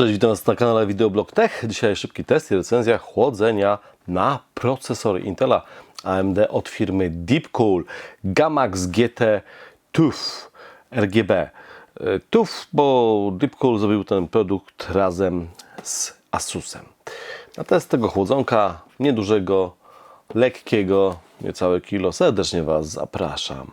Cześć, witam Was na kanale Videoblog Tech. Dzisiaj szybki test i recenzja chłodzenia na procesory Intela AMD od firmy Deepcool Gamax GT TUF RGB. E, TUF, bo Deepcool zrobił ten produkt razem z Asusem. Na test tego chłodzonka niedużego, lekkiego, niecałe kilo, serdecznie Was zapraszam.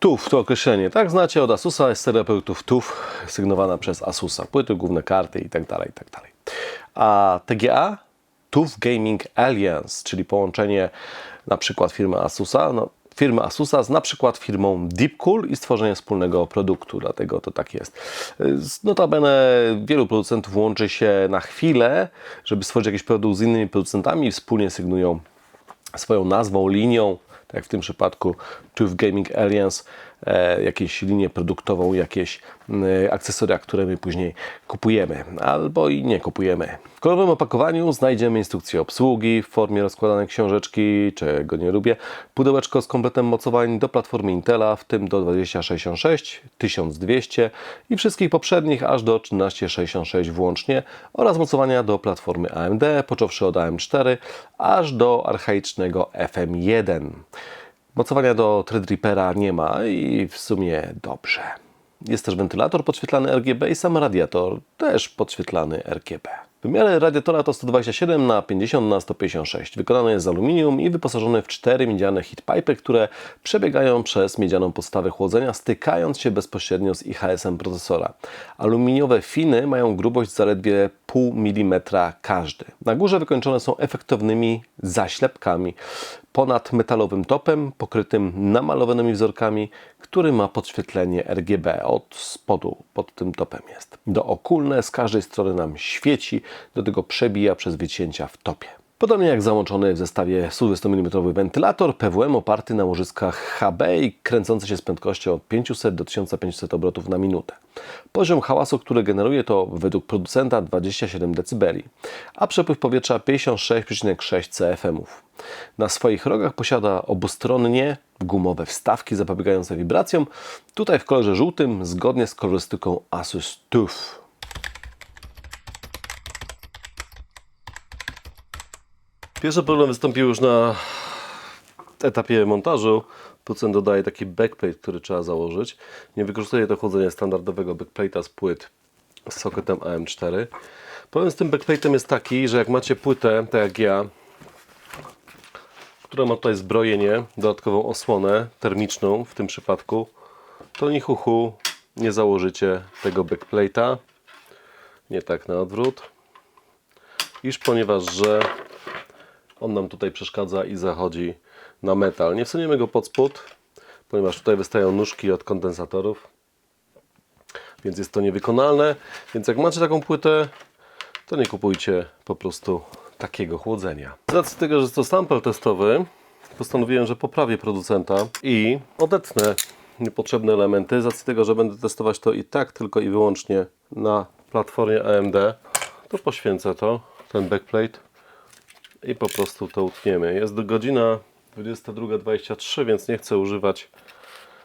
TUF to określenie, tak znacie od Asusa, jest seria produktów TUF sygnowana przez Asusa, płyty, główne karty itd. itd. A TGA TUF Gaming Alliance, czyli połączenie na przykład firmy Asusa, no, firmy Asusa z na przykład firmą Deepcool i stworzenie wspólnego produktu, dlatego to tak jest. Notabene wielu producentów łączy się na chwilę, żeby stworzyć jakiś produkt z innymi producentami i wspólnie sygnują swoją nazwą, linią, tak jak w tym przypadku TUF Gaming e, jakieś linię produktową, jakieś e, akcesoria, które my później kupujemy albo i nie kupujemy. W kolorowym opakowaniu znajdziemy instrukcję obsługi w formie rozkładanej książeczki, czego nie lubię, pudełeczko z kompletem mocowań do platformy Intela, w tym do 2066, 1200 i wszystkich poprzednich aż do 1366 włącznie oraz mocowania do platformy AMD, począwszy od AM4 aż do archaicznego FM1. Mocowania do Threadrippera nie ma i w sumie dobrze. Jest też wentylator podświetlany RGB i sam radiator też podświetlany RGB. Wymiary radiatora to 127 na 50 na 156. Wykonany jest z aluminium i wyposażony w cztery miedziane heatpipy, które przebiegają przez miedzianą podstawę chłodzenia, stykając się bezpośrednio z IHS-em procesora. Aluminiowe finy mają grubość zaledwie pół milimetra każdy. Na górze wykończone są efektownymi zaślepkami ponad metalowym topem pokrytym namalowanymi wzorkami, który ma podświetlenie RGB od spodu, pod tym topem jest. Dookulne z każdej strony nam świeci, do tego przebija przez wycięcia w topie. Podobnie jak załączony w zestawie 120 mm wentylator PWM oparty na łożyskach HB i kręcący się z prędkością od 500 do 1500 obrotów na minutę. Poziom hałasu, który generuje to według producenta 27 dB, a przepływ powietrza 56,6 CFM. Na swoich rogach posiada obustronnie gumowe wstawki zapobiegające wibracjom, tutaj w kolorze żółtym, zgodnie z kolorystyką Asus TUF. Pierwszy problem wystąpił już na etapie montażu. Producent dodaje taki backplate, który trzeba założyć. Nie wykorzystuje do chłodzenia standardowego backplate'a z płyt z sokietem AM4. Problem z tym backplate'em jest taki, że jak macie płytę, tak jak ja, która ma tutaj zbrojenie, dodatkową osłonę termiczną w tym przypadku, to ni chuchu nie założycie tego backplate'a. Nie tak na odwrót. Iż ponieważ, że on nam tutaj przeszkadza i zachodzi na metal. Nie wsuniemy go pod spód, ponieważ tutaj wystają nóżki od kondensatorów, więc jest to niewykonalne. Więc jak macie taką płytę, to nie kupujcie po prostu takiego chłodzenia. Z racji tego, że jest to sample testowy, postanowiłem, że poprawię producenta i odetnę niepotrzebne elementy. Z racji tego, że będę testować to i tak tylko i wyłącznie na platformie AMD, to poświęcę to, ten backplate i po prostu to utniemy. Jest godzina 22.23, więc nie chcę używać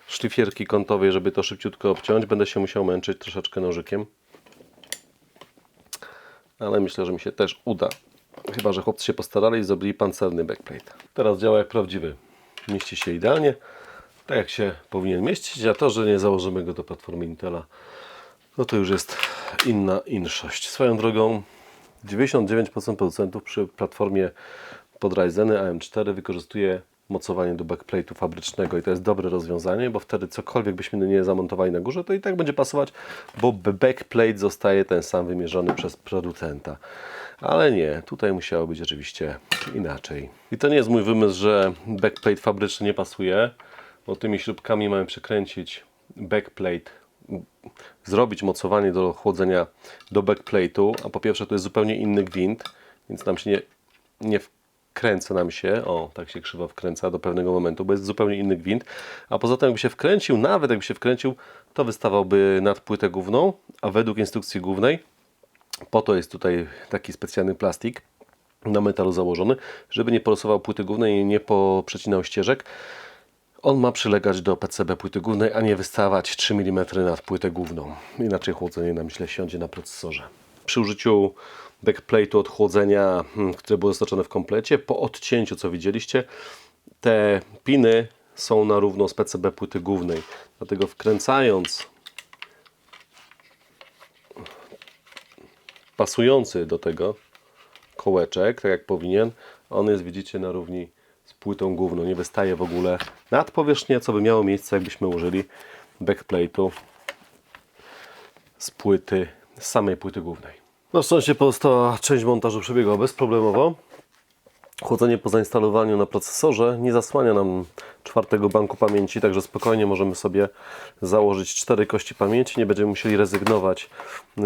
szlifierki kątowej, żeby to szybciutko obciąć. Będę się musiał męczyć troszeczkę nożykiem. Ale myślę, że mi się też uda. Chyba, że chłopcy się postarali i zrobili pancerny backplate. Teraz działa jak prawdziwy. Mieści się idealnie, tak jak się powinien mieścić, a to, że nie założymy go do platformy Intela, no to już jest inna inszość. Swoją drogą 99% producentów przy platformie pod Ryzeny AM4 wykorzystuje mocowanie do backplate'u fabrycznego i to jest dobre rozwiązanie, bo wtedy cokolwiek byśmy nie zamontowali na górze, to i tak będzie pasować, bo backplate zostaje ten sam wymierzony przez producenta. Ale nie, tutaj musiało być oczywiście inaczej. I to nie jest mój wymysł, że backplate fabryczny nie pasuje, bo tymi śrubkami mamy przekręcić backplate zrobić mocowanie do chłodzenia do backplate'u, a po pierwsze to jest zupełnie inny gwint, więc nam się nie, nie wkręca nam się, o tak się krzywo wkręca do pewnego momentu, bo jest zupełnie inny gwint, a poza tym jakby się wkręcił, nawet jakby się wkręcił, to wystawałby nad płytę główną, a według instrukcji głównej, po to jest tutaj taki specjalny plastik na metalu założony, żeby nie polosował płyty głównej i nie poprzecinał ścieżek, On ma przylegać do PCB płyty głównej, a nie wystawać 3 mm nad płytę główną. Inaczej chłodzenie nam źle siądzie na procesorze. Przy użyciu backplate'u od chłodzenia, hmm, które było zaznaczone w komplecie, po odcięciu, co widzieliście, te piny są na równo z PCB płyty głównej. Dlatego wkręcając pasujący do tego kołeczek, tak jak powinien, on jest, widzicie, na równi płytą główną. Nie wystaje w ogóle nad powierzchnię, co by miało miejsce, jakbyśmy użyli backplate'u z płyty, z samej płyty głównej. Na szczęście pozostała część montażu przebiegła bezproblemowo. Chłodzenie po zainstalowaniu na procesorze nie zasłania nam czwartego banku pamięci, także spokojnie możemy sobie założyć cztery kości pamięci. Nie będziemy musieli rezygnować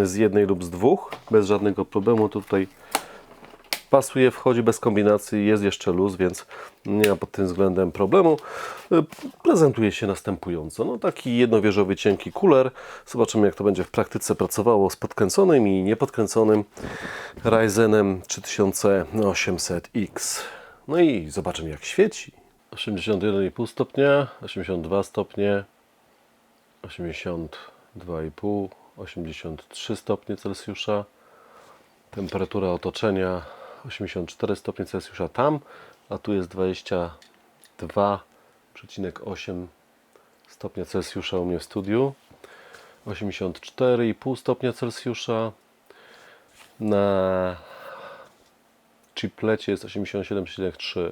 z jednej lub z dwóch bez żadnego problemu. Tutaj pasuje, wchodzi bez kombinacji, jest jeszcze luz, więc nie ma pod tym względem problemu. Y, Prezentuje się następująco. No taki jednowieżowy, cienki kuler. Zobaczymy jak to będzie w praktyce pracowało z podkręconym i niepodkręconym Ryzenem 3800X. No i zobaczymy jak świeci. 81,5 stopnia, 82 stopnie, 82,5, 83 stopnie Celsjusza. Temperatura otoczenia 84 stopnie Celsjusza tam, a tu jest 22,8 stopnia Celsjusza u mnie w studiu. 84,5 stopnia Celsjusza. Na chiplecie jest 87,3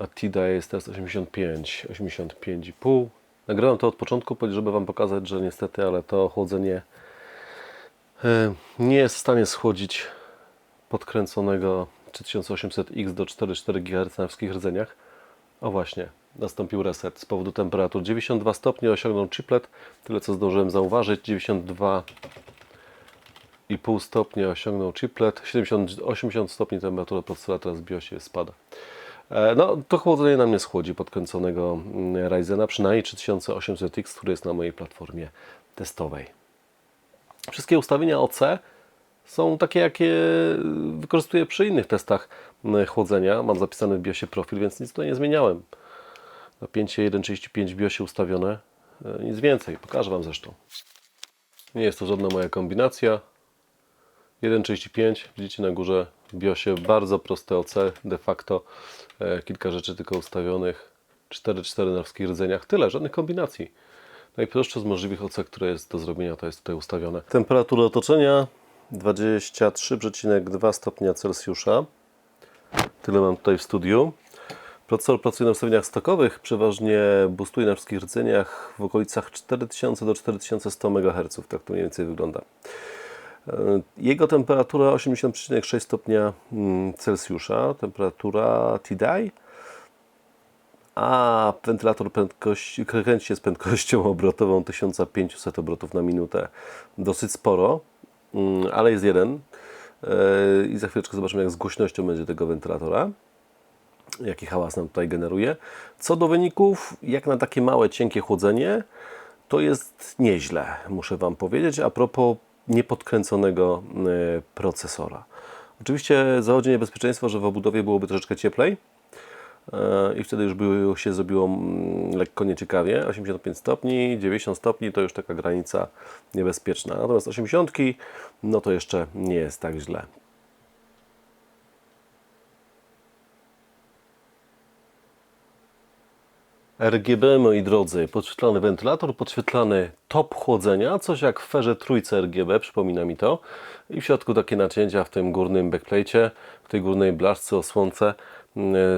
a TIDA jest teraz 85, 85,5. Nagrałem to od początku, żeby Wam pokazać, że niestety, ale to chłodzenie e, nie jest w stanie schłodzić podkręconego 3800X do 4,4 GHz na wszystkich rdzeniach. O właśnie, nastąpił reset z powodu temperatur. 92 stopnie osiągnął chiplet, tyle co zdążyłem zauważyć. 92,5 stopnia osiągnął chiplet, 70, 80 stopni temperatura procesora teraz w BIOSie spada. E, No, to chłodzenie nam nie schłodzi podkręconego mm, Ryzena, przynajmniej 3800X, który jest na mojej platformie testowej. Wszystkie ustawienia OC są takie, jakie wykorzystuję przy innych testach chłodzenia. Mam zapisany w BIOSie profil, więc nic tutaj nie zmieniałem. Napięcie 1.35 w BIOSie ustawione, E, nic więcej, pokażę Wam zresztą. Nie jest to żadna moja kombinacja. 1.35, widzicie na górze w BIOSie bardzo proste OC, de facto e, kilka rzeczy tylko ustawionych, 4.4 na wszystkich rdzeniach, tyle, żadnych kombinacji. Najprostsze z możliwych OC, które jest do zrobienia, to jest tutaj ustawione. Temperatura otoczenia 23,2 stopnia Celsjusza. Tyle mam tutaj w studiu. Procesor pracuje na ustawieniach stokowych, przeważnie boostuje na wszystkich rdzeniach w okolicach 4000 do 4100 MHz. Tak to mniej więcej wygląda. E, Jego temperatura 80,6 stopnia mm, Celsjusza, temperatura TDI, a wentylator prędkości, kręci się z prędkością obrotową 1500 obrotów na minutę. Dosyć sporo, ale jest jeden. E, I za chwileczkę zobaczymy, jak z głośnością będzie tego wentylatora jaki hałas nam tutaj generuje. Co do wyników, jak na takie małe, cienkie chłodzenie, to jest nieźle, muszę Wam powiedzieć. A propos niepodkręconego e, procesora. Oczywiście zachodzi niebezpieczeństwo, że w obudowie byłoby troszeczkę cieplej i wtedy już by się zrobiło mm, lekko nieciekawie. 85 stopni, 90 stopni to już taka granica niebezpieczna. Natomiast 80 no to jeszcze nie jest tak źle. RGB, moi drodzy, podświetlany wentylator, podświetlany top chłodzenia, coś jak w ferze trójce RGB, przypomina mi to. I w środku takie nacięcia w tym górnym backplate, w tej górnej blaszce osłonce mm,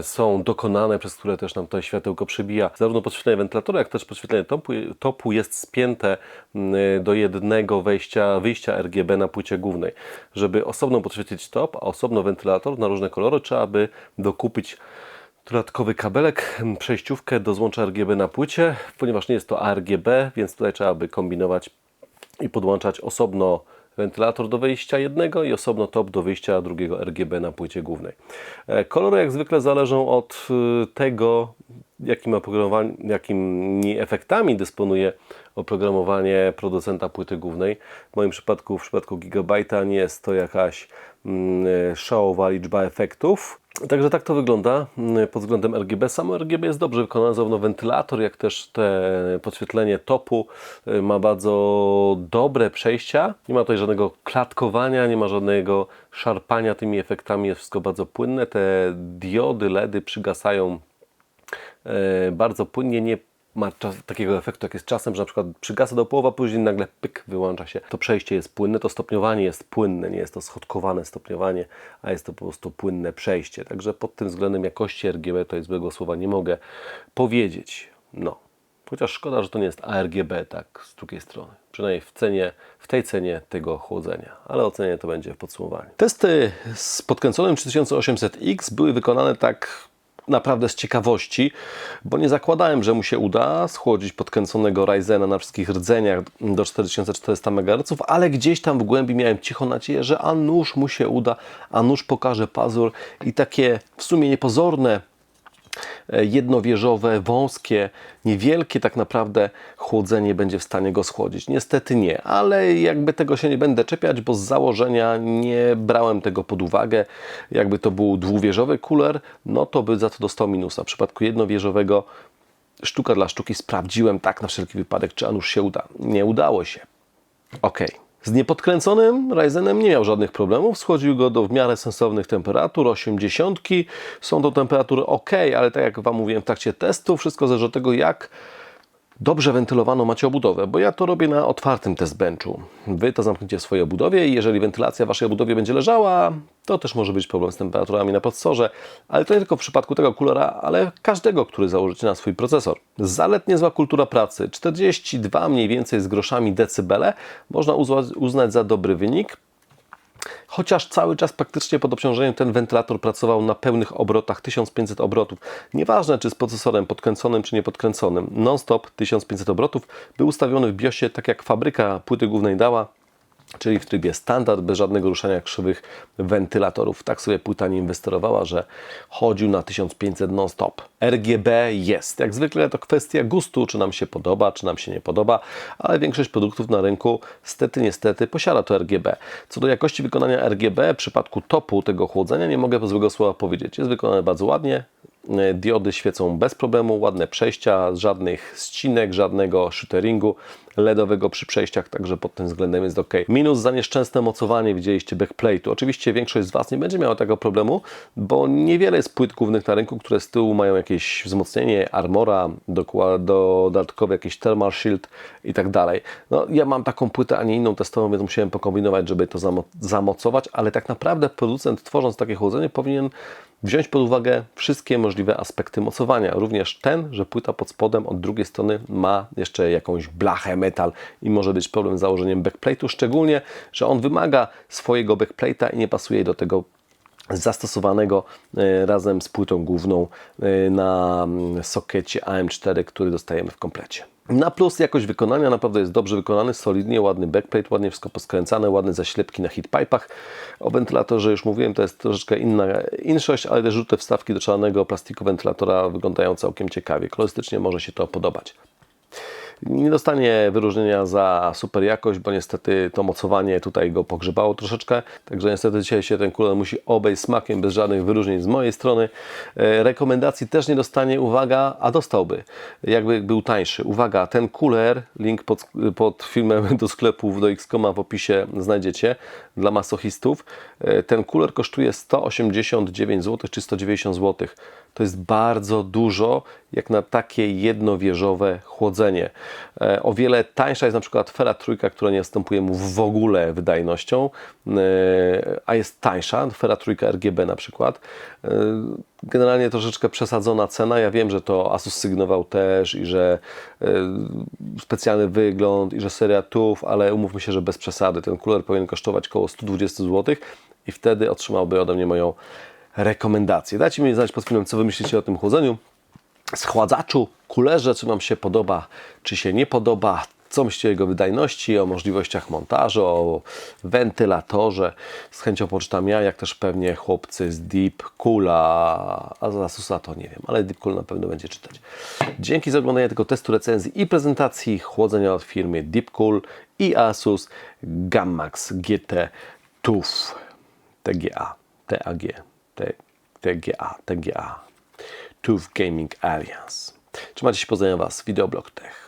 są dokonane, przez które też nam tutaj światełko przebija. Zarówno podświetlenie wentylatora, jak też podświetlenie topu, topu jest spięte mm, do jednego wejścia, wyjścia RGB na płycie głównej. Żeby osobno podświetlić top, a osobno wentylator na różne kolory, trzeba by dokupić dodatkowy kabelek, przejściówkę do złącza RGB na płycie, ponieważ nie jest to ARGB, więc tutaj trzeba by kombinować i podłączać osobno wentylator do wyjścia jednego i osobno top do wyjścia drugiego RGB na płycie głównej. E, Kolory jak zwykle zależą od y, tego, jakim jakimi efektami dysponuje oprogramowanie producenta płyty głównej. W moim przypadku, w przypadku Gigabyte'a nie jest to jakaś mm, szałowa liczba efektów, Także tak to wygląda mm, pod względem RGB. Samo RGB jest dobrze wykonane, zarówno wentylator, jak też te podświetlenie topu y, ma bardzo dobre przejścia. Nie ma tutaj żadnego klatkowania, nie ma żadnego szarpania tymi efektami, jest wszystko bardzo płynne. Te diody LEDy przygasają e, bardzo płynnie, nie ma czas, takiego efektu, jak jest czasem, że na przykład przygasa do połowa, później nagle pyk, wyłącza się. To przejście jest płynne, to stopniowanie jest płynne, nie jest to schodkowane stopniowanie, a jest to po prostu płynne przejście. Także pod tym względem jakości RGB to jest złego słowa nie mogę powiedzieć. No. Chociaż szkoda, że to nie jest ARGB, tak, z drugiej strony. Przynajmniej w cenie, w tej cenie tego chłodzenia. Ale ocenię to będzie w podsumowaniu. Testy z podkręconym 3800X były wykonane tak naprawdę z ciekawości, bo nie zakładałem, że mu się uda schłodzić podkręconego Ryzena na wszystkich rdzeniach do 4400 MHz, ale gdzieś tam w głębi miałem cicho nadzieję, że a nuż mu się uda, a nuż pokaże pazur i takie w sumie niepozorne jednowieżowe, wąskie, niewielkie tak naprawdę chłodzenie będzie w stanie go schłodzić. Niestety nie, ale jakby tego się nie będę czepiać, bo z założenia nie brałem tego pod uwagę. Jakby to był dwuwieżowy kuler, no to by za to dostał minusa. W przypadku jednowieżowego sztuka dla sztuki sprawdziłem tak na wszelki wypadek, czy Anusz się uda. Nie udało się. Ok. Z niepodkręconym Ryzenem nie miał żadnych problemów. Schłodził go do w miarę sensownych temperatur, 80. Są to temperatury ok, ale tak jak Wam mówiłem w trakcie testu, wszystko zależy od tego, jak dobrze wentylowaną macie obudowę, bo ja to robię na otwartym test benchu. Wy to zamknięcie w swojej obudowie i jeżeli wentylacja w Waszej obudowie będzie leżała, to też może być problem z temperaturami na podsorze, ale to nie tylko w przypadku tego kulera, ale każdego, który założycie na swój procesor. Zalet niezła kultura pracy, 42 mniej więcej z groszami decybele, można uznać za dobry wynik, chociaż cały czas praktycznie pod obciążeniem ten wentylator pracował na pełnych obrotach 1500 obrotów. Nieważne czy z procesorem podkręconym czy niepodkręconym, non-stop 1500 obrotów był ustawiony w BIOSie tak jak fabryka płyty głównej dała, czyli w trybie standard, bez żadnego ruszania krzywych wentylatorów. Tak sobie płyta nie inwestowała, że chodził na 1500 non-stop. RGB jest. Jak zwykle to kwestia gustu, czy nam się podoba, czy nam się nie podoba, ale większość produktów na rynku stety, niestety posiada to RGB. Co do jakości wykonania RGB, w przypadku topu tego chłodzenia nie mogę złego słowa powiedzieć. Jest wykonane bardzo ładnie, diody świecą bez problemu, ładne przejścia, żadnych ścinek, żadnego shooteringu LEDowego przy przejściach, także pod tym względem jest ok. Minus za nieszczęsne mocowanie widzieliście backplate'u. Oczywiście większość z Was nie będzie miała tego problemu, bo niewiele jest płyt głównych na rynku, które z tyłu mają jakieś wzmocnienie, armora, dodatkowy jakiś thermal shield i tak dalej. No, ja mam taką płytę, a nie inną testową, więc musiałem pokombinować, żeby to zamocować, ale tak naprawdę producent tworząc takie chłodzenie powinien wziąć pod uwagę wszystkie możliwe aspekty mocowania. Również ten, że płyta pod spodem od drugiej strony ma jeszcze jakąś blachę, metal i może być problem z założeniem backplate'u, szczególnie, że on wymaga swojego backplate'a i nie pasuje do tego zastosowanego e, razem z płytą główną e, na mm, sokecie AM4, który dostajemy w komplecie. Na plus jakość wykonania naprawdę jest dobrze wykonany, solidnie, ładny backplate, ładnie wszystko poskręcane, ładne zaślepki na heatpipach. O wentylatorze już mówiłem, to jest troszeczkę inna inszość, ale te żółte wstawki do czarnego plastiku wentylatora wyglądają całkiem ciekawie. Kolorystycznie może się to podobać. Nie dostanie wyróżnienia za super jakość, bo niestety to mocowanie tutaj go pogrzebało troszeczkę. Także niestety dzisiaj się ten kuler musi obejść smakiem, bez żadnych wyróżnień z mojej strony. E, rekomendacji też nie dostanie, uwaga, a dostałby, jakby był tańszy. Uwaga, ten kuler, link pod, pod filmem do sklepów do Xcoma w opisie znajdziecie dla masochistów. E, ten kuler kosztuje 189 zł czy 190 zł. To jest bardzo dużo, jak na takie jednowieżowe chłodzenie. E, o wiele tańsza jest na przykład Fera Trójka, która nie wstępuje mu w ogóle wydajnością, e, a jest tańsza, Fera Trójka RGB na przykład. E, generalnie troszeczkę przesadzona cena. Ja wiem, że to Asus sygnował też i że specjalny wygląd i że seria TUF, ale umówmy się, że bez przesady. Ten kuler powinien kosztować około 120 zł i wtedy otrzymałby ode mnie moją rekomendacje. Dajcie mi znać pod filmem, co Wy myślicie o tym chłodzeniu. Schładzaczu, kulerze, czy Wam się podoba, czy się nie podoba, co myślicie o jego wydajności, o możliwościach montażu, o wentylatorze. Z chęcią poczytam ja, jak też pewnie chłopcy z Deep Coola, a za Asusa to nie wiem, ale Deep Cool na pewno będzie czytać. Dzięki za oglądanie tego testu recenzji i prezentacji chłodzenia od firmy Deep Cool i Asus Gammax GT TUF TGA. TAG. TGA, TGA. TUF Gaming Alliance. Trzymajcie się, pozdrawiam Was, Videoblog Tech.